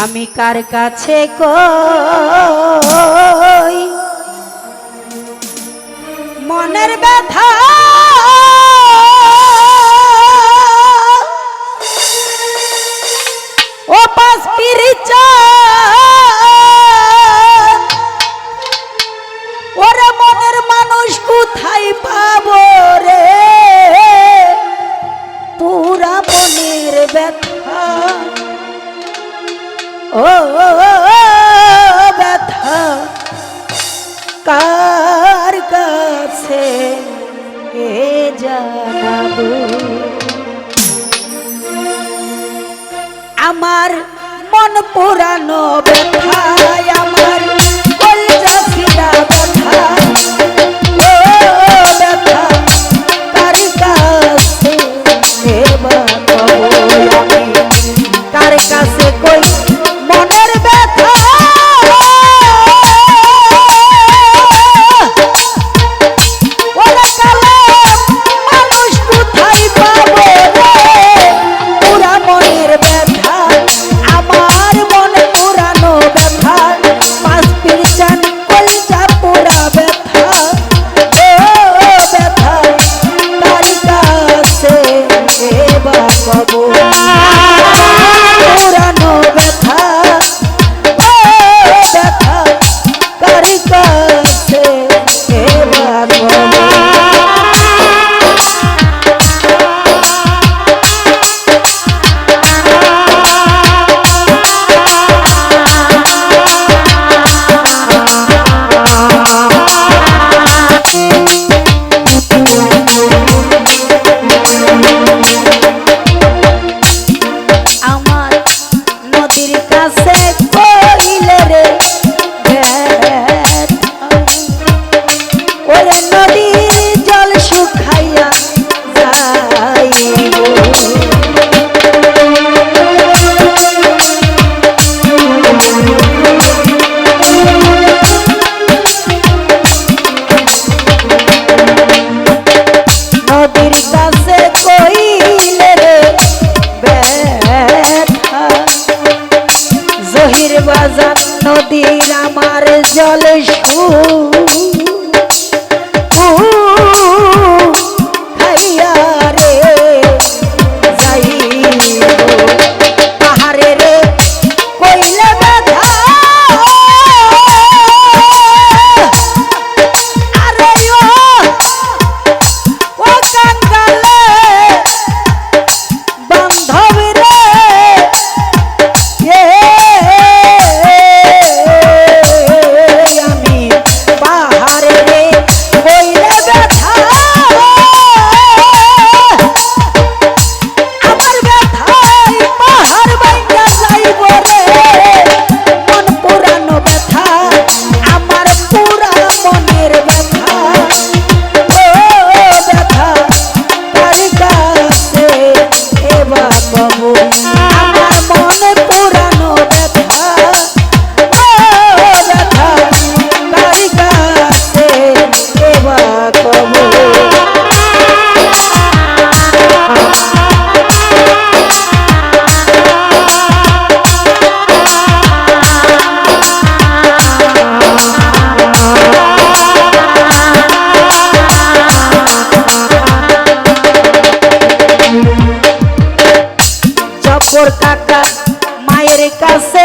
আমি কার কাছে কো আমার মন পুরানো ব্যথায় আমার কলজা সিদা ব্যথায়। বাজার নদীর আমার জল সু বাবা। কাছে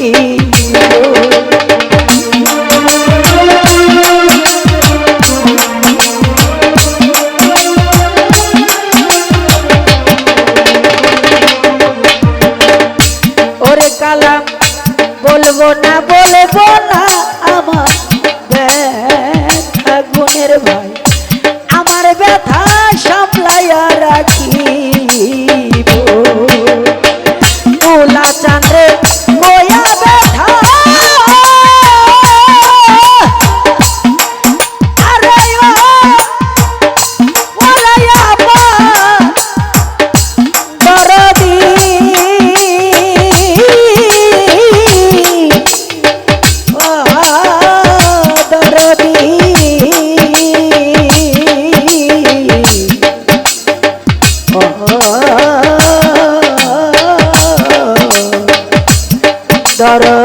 ওরে da